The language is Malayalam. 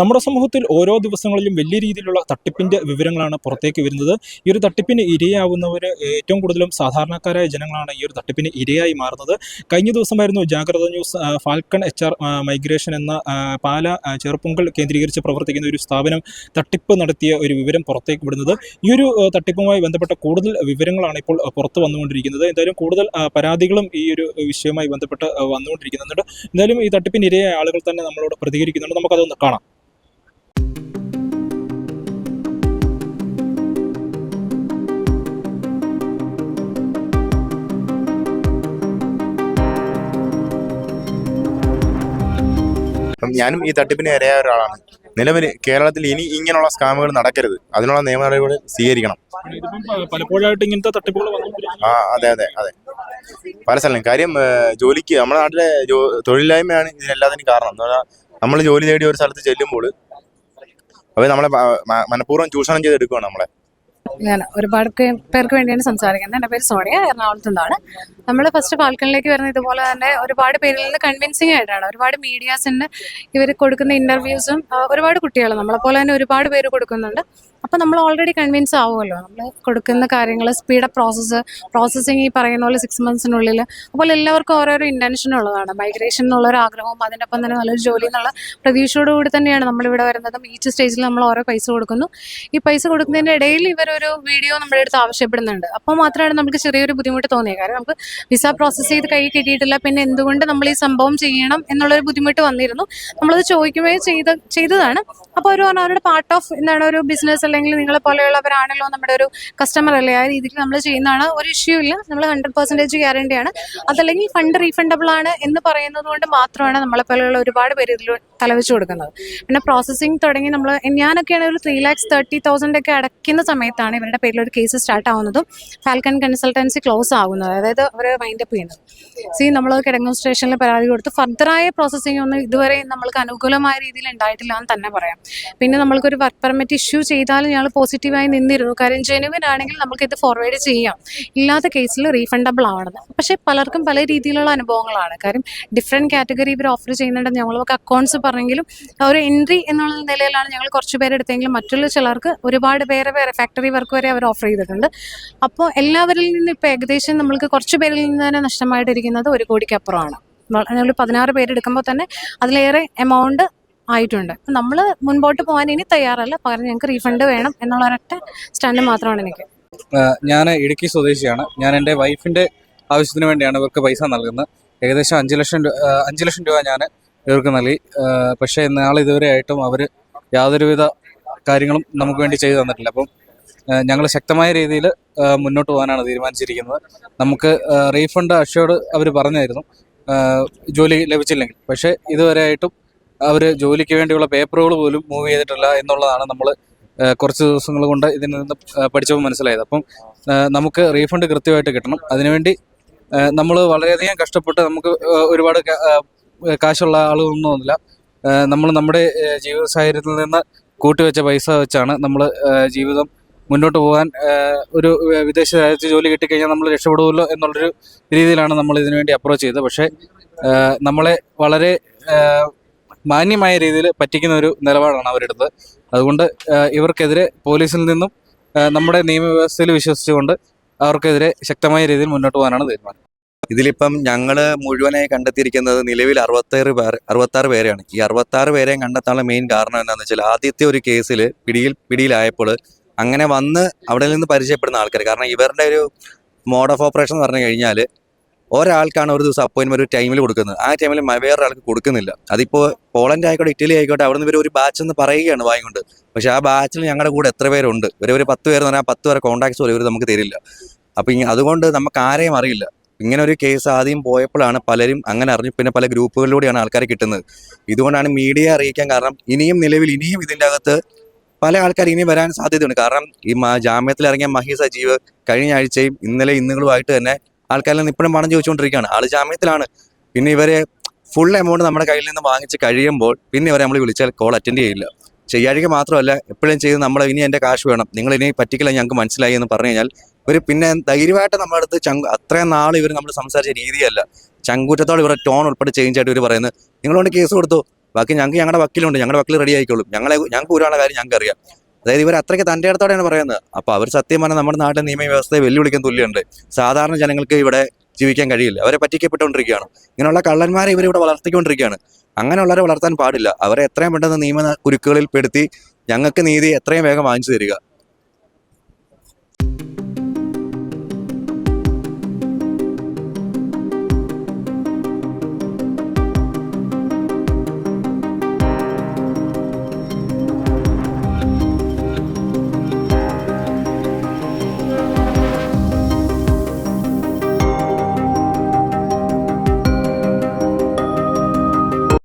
നമ്മുടെ സമൂഹത്തിൽ ഓരോ ദിവസങ്ങളിലും വലിയ രീതിയിലുള്ള തട്ടിപ്പിന്റെ വിവരങ്ങളാണ് പുറത്തേക്ക് വരുന്നത്. ഈ ഒരു തട്ടിപ്പിന് ഇരയാവുന്നവർ ഏറ്റവും കൂടുതലും സാധാരണക്കാരായ ജനങ്ങളാണ് ഈ ഒരു തട്ടിപ്പിന് ഇരയായി മാറുന്നത്. കഴിഞ്ഞ ദിവസമായിരുന്നു ജാഗ്രത news Falcon H R migration എന്ന പാല ചെറുപ്പുങ്കൽ കേന്ദ്രീകരിച്ച് പ്രവർത്തിക്കുന്ന ഒരു സ്ഥാപനം തട്ടിപ്പ് നടത്തിയ ഒരു വിവരം പുറത്തേക്ക് വിടുന്നത്. ഈ ഒരു തട്ടിപ്പുമായി ബന്ധപ്പെട്ട കൂടുതൽ വിവരങ്ങളാണ് ഇപ്പോൾ പുറത്ത് വന്നുകൊണ്ടിരിക്കുന്നത്. എന്തായാലും കൂടുതൽ പരാതികളും ഈ ഒരു വിഷയവുമായി ബന്ധപ്പെട്ട് വന്നുകൊണ്ടിരിക്കുന്നുണ്ട്. എന്തായാലും ഈ തട്ടിപ്പിന് ഇരയായ ആളുകൾ തന്നെ നമ്മളോട് പ്രതികരിക്കുന്നുണ്ട്. നമുക്കതൊന്ന് കാണാം. ഞാനും ഈ തട്ടിപ്പിന് ഇരയായ ഒരാളാണ്. നിലവിൽ കേരളത്തിൽ ഇനി ഇങ്ങനെയുള്ള സ്കാമുകൾ നടക്കരുത്. അതിനുള്ള നിയമ നടപടികൾ സ്വീകരിക്കണം പലപ്പോഴായിട്ട് ഇങ്ങനത്തെ തട്ടിപ്പുകൾ ആ അതെ അതെ അതെ. പല സ്ഥലം കാര്യം ജോലിക്ക് നമ്മുടെ നാട്ടിലെ തൊഴിലില്ലായ്മയാണ് ഇതിനെല്ലാത്തിനും കാരണം. എന്ന് പറഞ്ഞാൽ നമ്മൾ ജോലി തേടി ഒരു സ്ഥലത്ത് ചെല്ലുമ്പോൾ അവർ നമ്മളെ മനഃപൂർവം ചൂഷണം ചെയ്തെടുക്കുകയാണ് നമ്മളെ. ഞാൻ ഒരുപാട് പേർക്ക് വേണ്ടിയാണ് സംസാരിക്കുന്നത്. എന്റെ പേര് സോണിയ എറണാകുളത്ത് നിന്നാണ് നമ്മൾ ഫസ്റ്റ് ഫാൽക്കണിലേക്ക് വരുന്ന ഇതുപോലെ തന്നെ ഒരുപാട് പേരിൽ നിന്ന് കൺവിൻസിങ് ആയിട്ടാണ്. ഒരുപാട് മീഡിയാസിന് ഇവർ കൊടുക്കുന്ന ഇന്റർവ്യൂസും ഒരുപാട് കുട്ടികൾ നമ്മളെ പോലെ തന്നെ ഒരുപാട് പേര് കൊടുക്കുന്നുണ്ട്. അപ്പം നമ്മൾ ഓൾറെഡി കൺവിൻസ് ആവുമല്ലോ. നമ്മൾ കൊടുക്കുന്ന കാര്യങ്ങൾ സ്പീഡ് പ്രോസസ്സ് പ്രോസസ്സിങ് ഈ പറയുന്ന പോലെ സിക്സ് മന്ത്സിനുള്ളിൽ അപ്പോൾ എല്ലാവർക്കും ഓരോരോ ഇന്റൻഷൻ ഉള്ളതാണ്. മൈഗ്രേഷൻ എന്നുള്ള ഒരു ആഗ്രഹവും അതിനൊപ്പം തന്നെ നല്ലൊരു ജോലി എന്നുള്ള പ്രതീക്ഷയോടുകൂടി തന്നെയാണ് നമ്മൾ ഇവിടെ വരുന്നതും ഈച്ച് സ്റ്റേജിൽ നമ്മൾ ഓരോ പൈസ കൊടുക്കുന്നു. ഈ പൈസ കൊടുക്കുന്നതിന്റെ ഇടയിൽ ഇവരൊരു വീഡിയോ നമ്മുടെ അടുത്ത് ആവശ്യപ്പെടുന്നുണ്ട്. അപ്പോൾ മാത്രമാണ് നമുക്ക് ചെറിയൊരു ബുദ്ധിമുട്ട് തോന്നിയത് കാരണം നമുക്ക് വിസ പ്രോസസ്സ് ചെയ്ത് കൈ കിട്ടിയിട്ടില്ല. പിന്നെ എന്തുകൊണ്ട് നമ്മൾ ഈ സംഭവം ചെയ്യണം എന്നുള്ളൊരു ബുദ്ധിമുട്ട് വന്നിരുന്നു. നമ്മളത് ചോദിക്കുകയും ചെയ്ത ചെയ്തതാണ്. അപ്പോൾ ഒരു പറഞ്ഞ അവരുടെ പാർട്ട് ഓഫ് എന്താണ് ഒരു ബിസിനസ് അല്ലെങ്കിൽ നിങ്ങളെ പോലെയുള്ളവരാണല്ലോ നമ്മുടെ ഒരു കസ്റ്റമർ അല്ലേ? ആ രീതിയിൽ നമ്മൾ ചെയ്യുന്നതാണ്. ഒരു ഇഷ്യൂ ഇല്ല. നമ്മൾ ഹൺഡ്രഡ് പെർസെന്റേജ് ഗ്യാരണ്ടിയാണ് അതല്ലെങ്കിൽ ഫണ്ട് റീഫണ്ടബിൾ ആണ് എന്ന് പറയുന്നത് കൊണ്ട് മാത്രമാണ് നമ്മളെ പോലെയുള്ള ഒരുപാട് പേര് ഇതിൽ തലവെച്ച് കൊടുക്കുന്നത്. പിന്നെ പ്രോസസ്സിംഗ് തുടങ്ങി നമ്മൾ ഞാനൊക്കെയാണ് ഒരു ത്രീ ലാക്സ് തേർട്ടി തൗസൻഡ് ഒക്കെ അടയ്ക്കുന്ന സമയത്താണ് ഇവരുടെ പേരിൽ ഒരു കേസ് സ്റ്റാർട്ട് ആവുന്നതും ഫാൽക്കൺ കൺസൾട്ടൻസി ക്ലോസ് ആകുന്നത് അതായത് അവർ മൈൻഡപ്പ് ചെയ്യുന്നത്. സി നമ്മൾ കിടങ്ങൂർ സ്റ്റേഷനിൽ പരാതി കൊടുത്ത് ഫർദറായ പ്രോസസ്സിംഗ് ഒന്നും ഇതുവരെ നമ്മൾക്ക് അനുകൂലമായ രീതിയിൽ ഉണ്ടായിട്ടില്ല എന്ന് തന്നെ പറയാം. പിന്നെ നമ്മൾക്കൊരു വർക്ക് പെർമിറ്റ് ഇഷ്യൂ ചെയ്താലും ഞങ്ങൾ പോസിറ്റീവായി നിന്നിരുന്നു. കാര്യം ജെനുവിൻ ആണെങ്കിൽ നമുക്ക് ഇത് ഫോർവേഡ് ചെയ്യാം. ഇല്ലാത്ത കേസിൽ റീഫണ്ടബിൾ ആവണത് പക്ഷേ പലർക്കും പല രീതിയിലുള്ള അനുഭവങ്ങളാണ്. കാര്യം ഡിഫറെന്റ് കാറ്റഗറി ഇവർ ഓഫർ ചെയ്യുന്നുണ്ട് ഞങ്ങൾക്ക് അക്കൗണ്ട്സ് പറഞ്ഞെങ്കിലും ഒരു എൻട്രി എന്നുള്ള നിലയിലാണ് ഞങ്ങൾ കുറച്ച് പേരെടുത്തെങ്കിലും മറ്റുള്ള ചിലർക്ക് ഒരുപാട് പേരെ വേറെ ഫാക്ടറി വർക്ക് വരെ അവർ ഓഫർ ചെയ്തിട്ടുണ്ട്. അപ്പോൾ എല്ലാവരിൽ നിന്നും ഇപ്പോൾ ഏകദേശം നമ്മൾക്ക് കുറച്ച് പേരിൽ നിന്ന് തന്നെ നഷ്ടമായിട്ടിരിക്കുന്നത് ഒരു കോടിക്ക് അപ്പുറമാണ് വ- ഞങ്ങൾ പതിനാറ് പേരെടുക്കുമ്പോൾ തന്നെ അതിലേറെ എമൗണ്ട് ആയിട്ടുണ്ട്. നമ്മൾ മുൻപോട്ട് പോകാൻ ഇനി തയ്യാറല്ല. പകരം ഞങ്ങൾക്ക് റീഫണ്ട് വേണം എന്നുള്ള ഒരൊറ്റ സ്റ്റാൻഡ് മാത്രമാണ് എനിക്ക്. ഞാൻ ഇടുക്കി സ്വദേശിയാണ്. ഞാൻ എന്റെ വൈഫിന്റെ ആവശ്യത്തിന് വേണ്ടിയാണ് ഇവർക്ക് പൈസ നൽകുന്നത്. ഏകദേശം അഞ്ച് ലക്ഷം അഞ്ച് ലക്ഷം രൂപ ഞാൻ ഇവർക്ക് നൽകി. പക്ഷേ നാളെ ഇതുവരെ ആയിട്ടും അവർ യാതൊരുവിധ കാര്യങ്ങളും നമുക്ക് വേണ്ടി ചെയ്തു തന്നിട്ടില്ല. അപ്പം ഞങ്ങൾ ശക്തമായ രീതിയിൽ മുന്നോട്ട് പോകാനാണ് തീരുമാനിച്ചിരിക്കുന്നത്. നമുക്ക് റീഫണ്ട് അഷ്യോർഡ് അവർ പറഞ്ഞായിരുന്നു. ജോലി ലഭിച്ചില്ലെങ്കിൽ. പക്ഷേ ഇതുവരെ ആയിട്ടും അവർ ജോലിക്ക് വേണ്ടിയുള്ള പേപ്പറുകൾ പോലും മൂവ് ചെയ്തിട്ടില്ല എന്നുള്ളതാണ് നമ്മൾ കുറച്ച് ദിവസങ്ങൾ കൊണ്ട് ഇതിൽ നിന്ന് പഠിച്ചപ്പോൾ മനസ്സിലായത്. അപ്പം നമുക്ക് റീഫണ്ട് കൃത്യമായിട്ട് കിട്ടണം. അതിനുവേണ്ടി നമ്മൾ വളരെയധികം കഷ്ടപ്പെട്ട് നമുക്ക് ഒരുപാട് കാ- ആളുകളൊന്നും ഒന്നുമില്ല നമ്മൾ നമ്മുടെ ജീവിത സാഹചര്യത്തിൽ നിന്ന് കൂട്ടിവെച്ച പൈസ വെച്ചാണ് നമ്മൾ ജീവിതം മുന്നോട്ട് പോകാൻ ഒരു വിദേശ രാജ്യത്ത് ജോലി കിട്ടിക്കഴിഞ്ഞാൽ നമ്മൾ രക്ഷപ്പെടുമല്ലോ എന്നുള്ളൊരു രീതിയിലാണ് നമ്മൾ ഇതിനു വേണ്ടി അപ്രോച്ച് ചെയ്തത്. പക്ഷേ നമ്മളെ വളരെ മാന്യമായ രീതിയിൽ പറ്റിക്കുന്ന ഒരു നിലപാടാണ് അവരെടുത്തത് അതുകൊണ്ട് ഇവർക്കെതിരെ പോലീസിൽ നിന്നും നമ്മുടെ നിയമവ്യവസ്ഥയിൽ വിശ്വസിച്ചുകൊണ്ട് അവർക്കെതിരെ ശക്തമായ രീതിയിൽ മുന്നോട്ട് പോകാനാണ് തീരുമാനം. ഇതിലിപ്പം ഞങ്ങൾ മുഴുവനായി കണ്ടെത്തിയിരിക്കുന്നത് നിലവിൽ അറുപത്തേറ് പേർ അറുപത്താറ് പേരെയാണ്. ഈ അറുപത്താറ് പേരെയും കണ്ടെത്താനുള്ള മെയിൻ കാരണം എന്താണെന്ന് വെച്ചാൽ ആദ്യത്തെ ഒരു കേസിൽ പിടിയിൽ പിടിയിലായപ്പോൾ അങ്ങനെ വന്ന് അവിടെ നിന്ന് പരിചയപ്പെടുന്ന ആൾക്കാർ കാരണം ഇവരുടെ ഒരു മോഡ് ഓഫ് ഓപ്പറേഷൻ എന്ന് പറഞ്ഞു കഴിഞ്ഞാൽ ഒരാൾക്കാണ് ഒരു ദിവസം അപ്പോയിൻമെന്റ് ഒരു ടൈമിൽ കൊടുക്കുന്നത്. ആ ടൈമിൽ വേറൊരാൾക്ക് കൊടുക്കുന്നില്ല. അതിപ്പോൾ പോളണ്ട് ആയിക്കോട്ടെ ഇറ്റലി ആയിക്കോട്ടെ അവിടെ നിന്ന് ഇവർ ഒരു ബാച്ച് എന്ന് പറയുകയാണ് വാങ്ങിക്കൊണ്ട്. പക്ഷേ ആ ബാച്ചിൽ ഞങ്ങളുടെ കൂടെ എത്ര പേരുണ്ട്? ഇവർ ഒരു പത്ത് എന്ന് പറഞ്ഞാൽ പത്ത് പേരെ കോൺടാക്ട്സ് പോലും ഇവർ നമുക്ക് തരില്ല. അപ്പം അതുകൊണ്ട് നമുക്ക് ആരെയും അറിയില്ല. ഇങ്ങനെ ഒരു കേസ് ആദ്യം പോയപ്പോഴാണ് പലരും അങ്ങനെ അറിഞ്ഞു. പിന്നെ പല ഗ്രൂപ്പുകളിലൂടെയാണ് ആൾക്കാർ കിട്ടുന്നത്. ഇതുകൊണ്ടാണ് മീഡിയ അറിയിക്കാൻ കാരണം ഇനിയും നിലവിൽ ഇനിയും ഇതിന്റെ അകത്ത് പല ആൾക്കാർ ഇനി വരാൻ സാധ്യതയുണ്ട്. കാരണം ഈ ജാമ്യത്തിൽ ഇറങ്ങിയ മഹി സജീവ് കഴിഞ്ഞ ആഴ്ചയും ഇന്നലെ ഇന്നുകളുമായിട്ട് തന്നെ ആൾക്കാരിൽ നിന്ന് ഇപ്പോഴും പണം ചോദിച്ചുകൊണ്ടിരിക്കുകയാണ്. ആൾ ജാമ്യത്തിലാണ്. പിന്നെ ഇവരെ ഫുൾ എമൗണ്ട് നമ്മുടെ കയ്യിൽ നിന്ന് വാങ്ങിച്ച് കഴിയുമ്പോൾ പിന്നെ ഇവരെ നമ്മൾ വിളിച്ചാൽ കോൾ അറ്റൻഡ് ചെയ്യില്ല. ചെയ്യാഴിക മാത്രമല്ല എപ്പോഴും ചെയ്ത് നമ്മൾ ഇനി എന്റെ കാശ് വേണം. നിങ്ങൾ ഇനി പറ്റിക്കില്ല ഞങ്ങൾക്ക് മനസ്സിലായി എന്ന് പറഞ്ഞു കഴിഞ്ഞാൽ ഇവർ പിന്നെ ധൈര്യമായിട്ട് നമ്മുടെ അടുത്ത് ചങ്ക് അത്രയും നാൾ ഇവർ നമ്മൾ സംസാരിച്ച രീതിയല്ല. ചങ്കൂറ്റത്തോടെ ഇവരുടെ ടോൺ ഉൾപ്പെടെ ചേഞ്ച് ആയിട്ട് ഇവർ പറയുന്നത്. നിങ്ങളോട് കേസ് കൊടുത്തു. ബാക്കി ഞങ്ങൾക്ക് ഞങ്ങളുടെ വക്കീലുണ്ട്. ഞങ്ങളുടെ വക്കീൽ റെഡി ആയിക്കോളും. ഞങ്ങളെ ഞങ്ങൾക്ക് ഒരാളുടെ കാര്യം ഞങ്ങൾക്ക് അറിയാം. അതായത് ഇവർ അത്രയ്ക്ക് തന്റെ അടുത്തോടെയാണ് പറയുന്നത്. അപ്പോൾ അവർ സത്യം പറഞ്ഞാൽ നമ്മുടെ നാട്ടിലെ നിയമവ്യവസ്ഥയെ വെല്ലുവിളിക്കാൻ തുല്യമുണ്ട്. സാധാരണ ജനങ്ങൾക്ക് ഇവിടെ ജീവിക്കാൻ കഴിയില്ല. അവരെ പറ്റിക്കപ്പെട്ടുകൊണ്ടിരിക്കുകയാണ്. ഇങ്ങനെയുള്ള കള്ളന്മാരെ ഇവരിവിടെ വളർത്തിക്കൊണ്ടിരിക്കുകയാണ്. അങ്ങനെയുള്ളവരെ വളർത്താൻ പാടില്ല. അവരെ എത്രയും പെട്ടെന്ന് നിയമ കുരുക്കുകളിൽ പെടുത്തി ഞങ്ങൾക്ക് നീതി എത്രയും വേഗം വാങ്ങിച്ചു തരിക.